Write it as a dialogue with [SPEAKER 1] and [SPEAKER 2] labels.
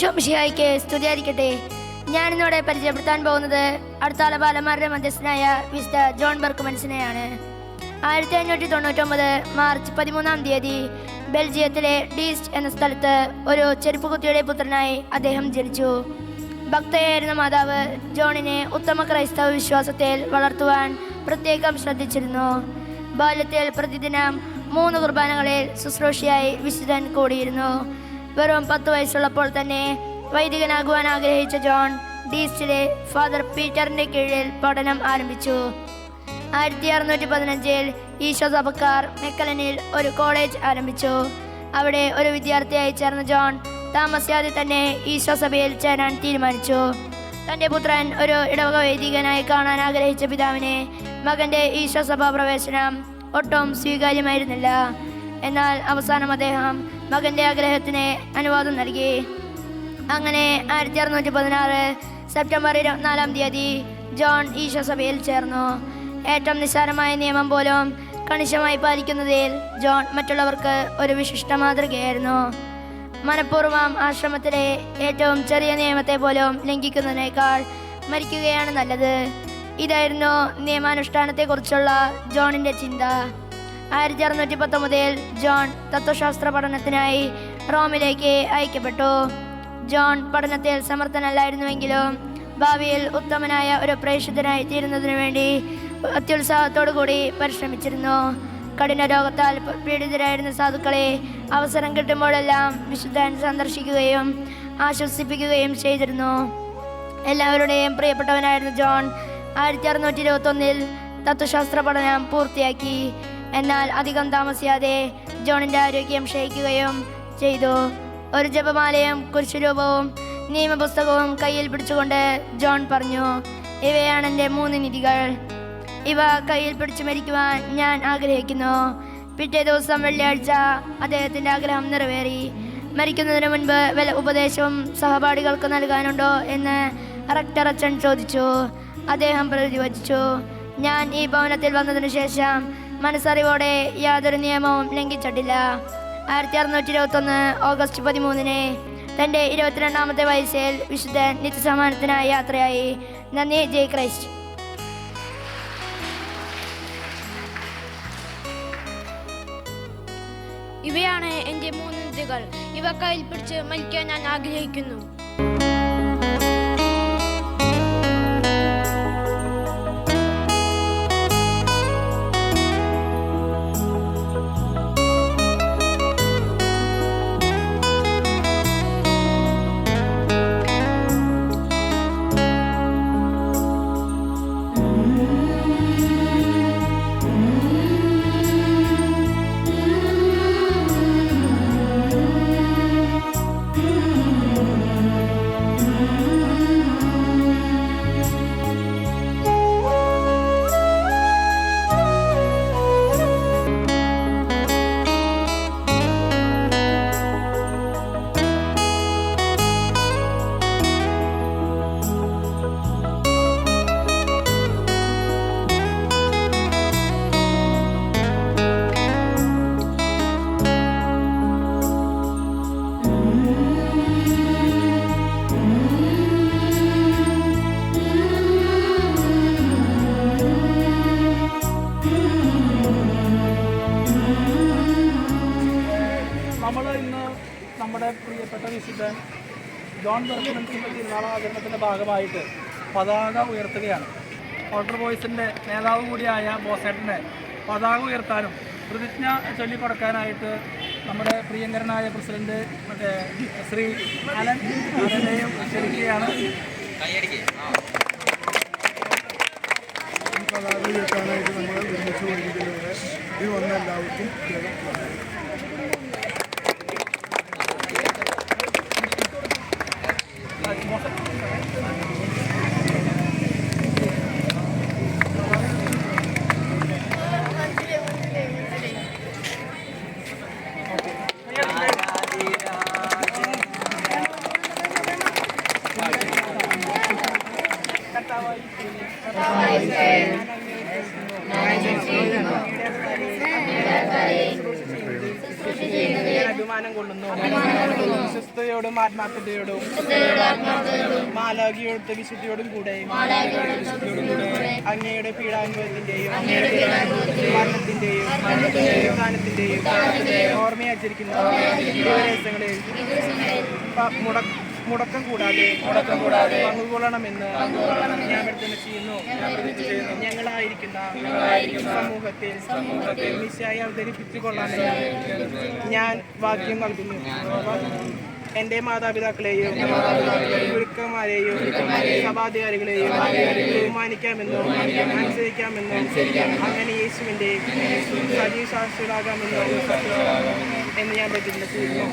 [SPEAKER 1] ഈശോ മിഷിഹായിക്ക് സ്തുതിയായിരിക്കട്ടെ. ഞാനിന്നിവിടെ പരിചയപ്പെടുത്താൻ പോകുന്നത് അടുത്താള ബാലന്മാരുടെ മധ്യസ്ഥനായ മിസ്റ്റർ ജോൺ ബർക്ക് മനസ്സിനെയാണ് ആയിരത്തി അഞ്ഞൂറ്റി തൊണ്ണൂറ്റൊമ്പത് മാർച്ച് പതിമൂന്നാം തീയതി ബെൽജിയത്തിലെ ഡീസ്റ്റ് എന്ന സ്ഥലത്ത് ഒരു ചെരുപ്പ് കുത്തിയുടെ പുത്രനായി അദ്ദേഹം ജനിച്ചു. ഭക്തയായിരുന്ന മാതാവ് ജോണിനെ ഉത്തമ ക്രൈസ്തവ വിശ്വാസത്തിൽ വളർത്തുവാൻ പ്രത്യേകം ശ്രദ്ധിച്ചിരുന്നു. ബാല്യത്തിൽ പ്രതിദിനം മൂന്ന് കുർബാനകളിൽ ശുശ്രൂഷയായി വിശുദ്ധൻ കൂടിയിരുന്നു. വെറും പത്ത് വയസ്സുള്ളപ്പോൾ തന്നെ വൈദികനാകുവാൻ ആഗ്രഹിച്ച ജോൺ ഡീസ്റ്റിലെ ഫാദർ പീറ്ററിന്റെ കീഴിൽ പഠനം ആരംഭിച്ചു. ആയിരത്തി അറുന്നൂറ്റി പതിനഞ്ചിൽ ഈശോ സഭക്കാർ മെക്കലനിൽ ഒരു കോളേജ് ആരംഭിച്ചു. അവിടെ ഒരു വിദ്യാർത്ഥിയായി ചേർന്ന ജോൺ താമസിയാതെ തന്നെ ഈശോ സഭയിൽ ചേരാൻ തീരുമാനിച്ചു. തന്റെ പുത്രൻ ഒരു ഇടവക വൈദികനായി കാണാൻ ആഗ്രഹിച്ച പിതാവിനെ മകന്റെ ഈശോ സഭാ പ്രവേശനം ഒട്ടും സ്വീകാര്യമായിരുന്നില്ല. എന്നാൽ അവസാനം അദ്ദേഹം മകന്റെ ആഗ്രഹത്തിന് അനുവാദം നൽകി. അങ്ങനെ ആയിരത്തി അറുന്നൂറ്റി പതിനാറ് സെപ്റ്റംബർ ഇരുപത്തിനാലാം തീയതി ജോൺ ഈശോസഭയിൽ ചേർന്നു. ഏറ്റവും നിസ്സാരമായ നിയമം പോലും കണിശമായി പാലിക്കുന്നതിൽ ജോൺ മറ്റുള്ളവർക്ക് ഒരു വിശിഷ്ട മാതൃകയായിരുന്നു. മനഃപൂർവം ആശ്രമത്തിലെ ഏറ്റവും ചെറിയ നിയമത്തെ പോലും ലംഘിക്കുന്നതിനേക്കാൾ മരിക്കുകയാണ് നല്ലത്. ഇതായിരുന്നു നിയമാനുഷ്ഠാനത്തെക്കുറിച്ചുള്ള ജോണിന്റെ ചിന്ത. ആയിരത്തി അറുന്നൂറ്റി പത്തൊമ്പതിൽ ജോൺ തത്വശാസ്ത്ര പഠനത്തിനായി റോമിലേക്ക് അയക്കപ്പെട്ടു. ജോൺ പഠനത്തിൽ സമർത്ഥനല്ലായിരുന്നുവെങ്കിലും ഭാവിയിൽ ഉത്തമനായ ഒരു പ്രേക്ഷിതനായി തീരുന്നതിനു വേണ്ടി അത്യുത്സാഹത്തോടു കൂടി പരിശ്രമിച്ചിരുന്നു. കഠിന രോഗത്താൽ പീഡിതരായിരുന്ന സാധുക്കളെ അവസരം കിട്ടുമ്പോഴെല്ലാം വിശുദ്ധൻ സന്ദർശിക്കുകയും ആശ്വസിപ്പിക്കുകയും ചെയ്തിരുന്നു. എല്ലാവരുടെയും പ്രിയപ്പെട്ടവനായിരുന്ന ജോൺ ആയിരത്തി അറുന്നൂറ്റി ഇരുപത്തൊന്നിൽ തത്വശാസ്ത്ര പഠനം പൂർത്തിയാക്കി. എന്നാൽ അധികം താമസിയാതെ ജോണിന്റെ ആരോഗ്യം ക്ഷയിക്കുകയും ചെയ്തു. ഒരു ജപമാലയും കുരിശുരൂപവും നിയമപുസ്തകവും കയ്യിൽ പിടിച്ചുകൊണ്ട് ജോൺ പറഞ്ഞു ഇവയാണ് എന്റെ മൂന്ന് നിധികൾ. ഇവ കയ്യിൽ പിടിച്ചു മരിക്കുവാൻ ഞാൻ ആഗ്രഹിക്കുന്നു. പിറ്റേ ദിവസം വെള്ളിയാഴ്ച അദ്ദേഹത്തിന്റെ ആഗ്രഹം നിറവേറി. മരിക്കുന്നതിന് മുൻപ് വല്ല ഉപദേശവും സഹപാഠികൾക്ക് നൽകാനുണ്ടോ എന്ന് റക്ടർ അച്ഛൻ ചോദിച്ചു. അദ്ദേഹം പ്രതിവചിച്ചു ഞാൻ ഈ ഭവനത്തിൽ വന്നതിന് ശേഷം മനസ്സറിവോടെ യാതൊരു നിയമവും ലംഘിച്ചിട്ടില്ല. ആയിരത്തി അറുന്നൂറ്റി ഇരുപത്തൊന്ന് ഓഗസ്റ്റ് പതിമൂന്നിന് തന്റെ ഇരുപത്തിരണ്ടാമത്തെ വയസ്സിൽ വിശുദ്ധ നിത്യസമ്മാനത്തിനായി യാത്രയായി. നന്ദി ജയ് ക്രൈസ്റ്റ്.
[SPEAKER 2] ഇവയാണ് എന്റെ മൂന്ന് നിധികൾ ഇവ കയ്യിൽ പിടിച്ച് മരിക്കാൻ ഞാൻ ആഗ്രഹിക്കുന്നു.
[SPEAKER 3] നമ്മുടെ പ്രിയപ്പെട്ട വിശുദ്ധൻ ജോൺ ബെർഗിനൻസിന്റെ തിരുനാളാചരണത്തിന്റെ ഭാഗമായിട്ട് പതാക ഉയർത്തുകയാണ്. ഓൾട്ടർ ബോയ്സിന്റെ നേതാവ് കൂടിയായ ബോസേട്ടനെ പതാക ഉയർത്താനും പ്രതിജ്ഞ ചൊല്ലിക്കൊടുക്കാനായിട്ട് നമ്മുടെ പ്രിയങ്കരനായ പ്രസിഡന്റ് മറ്റേ ശ്രീ അലൻ അലനെയും ക്ഷണിക്കുകയാണ്
[SPEAKER 4] പതാക ഉയർത്താനായിട്ട് നമ്മൾ ഒരുമിച്ച് വൈകിക്കുന്നതിന് ഇത് വന്ന എല്ലാവർക്കും
[SPEAKER 5] അഭിമാനം കൊള്ളുന്നു. വിശ്വസ്തയോടും ആത്മാർത്ഥതയോടും മാലാകിയോടും വിശുദ്ധിയോടും കൂടെ. അങ്ങയുടെ പീഡാനുഭവത്തിന്റെയും മരണത്തിന്റെയും സ്ഥാനത്തിന്റെയും ദിവസങ്ങളിൽ പ- മുട- മുടക്കം കൂടാതെ മുടക്കം കൂടാതെ പങ്കുകൊള്ളണമെന്ന് ഞാൻ ചെയ്യുന്നു. ഞങ്ങളായിരിക്കുന്ന സമൂഹത്തിൽ മിശായി അവതരിപ്പിച്ചുകൊള്ളാൻ ഞാൻ വാക്യം നൽകുന്നു. എന്റെ മാതാപിതാക്കളെയും ഗുരുക്കന്മാരെയും സഭാധികാരികളെയും ബഹുമാനിക്കാമെന്നും അനുസരിക്കാമെന്നും അങ്ങനെ യേശുവിന്റെ സജീവ സാക്ഷികളാകാമെന്നും എന്ന് ഞാൻ പ്രതിജ്ഞ ചെയ്യുന്നു